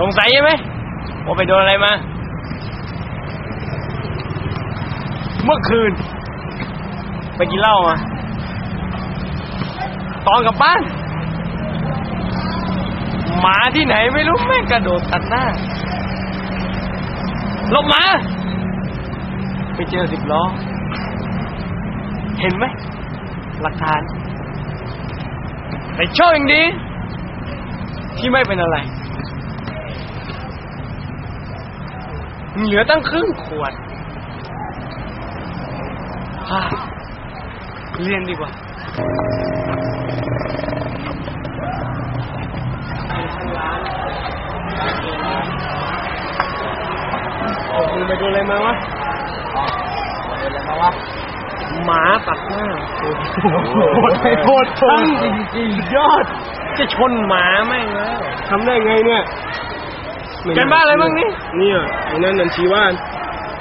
สงสัยใช่ไหมว่าไปโดนอะไรมา เมื่อคืน ไปกินเหล้ามา ตอนกลับบ้าน หมาที่ไหนไม่รู้แม่งกระโดดตัดหน้าลบหมา ไปเจอสิบล้อ เห็นไหม หลักฐาน แต่โชคยังดี ที่ไม่เป็นอะไร เหลือตั้งครึ่งขวดฮ่าเรียนดีกว่าโอ้คุณไปดูอะไรมาวะเดินอะไรมาวะ หมาตัดหน้าโอ้โหโหดไปโหดชนจริงๆยอด จะชนหมาแม่งแล้วทำได้ไงเนี่ย กันบ้านอะไรบ้างนี่เนี่ยวันนั้นนันชี้ว่า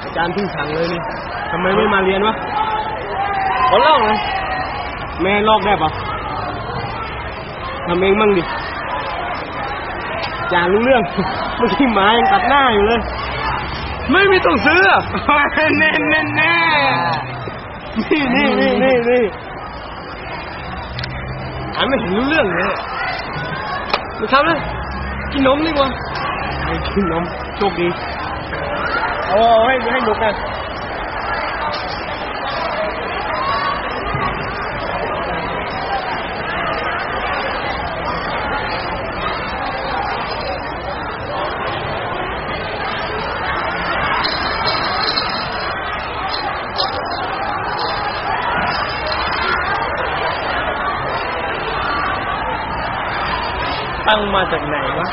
อาจารย์เพิ่งสั่งเลยนี่ทำไมไม่มาเรียนวะขอเล่าเลยแม่ลอกได้ปะทำเองมั่งดิอาจารย์รู้เรื่องเมื่อกี้หมายังตัดหน้าอยู่เลย ไม่มีต้องซื้ออะแน่แน่แน่นี่นี่นี่นี่นี่อ่านไม่เห็นรู้เรื่องเลยมาทำเลยกินนมดีกว่า ไอ้กินนมโชคดีเอาเอาให้ให้หนุกนะตั้งมาจากไหนวะ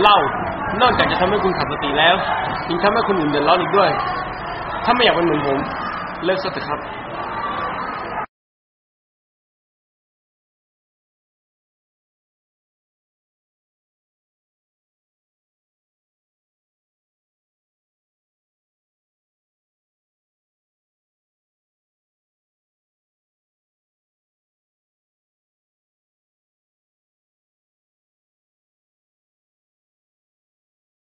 เหล้านอกจากจะทำให้คุณขาดสติแล้วยังทำให้คนอื่นเดือดร้อนอีกด้วย ถ้าไม่อยากเป็นเหมือนผม เลิกซะเถอะครับ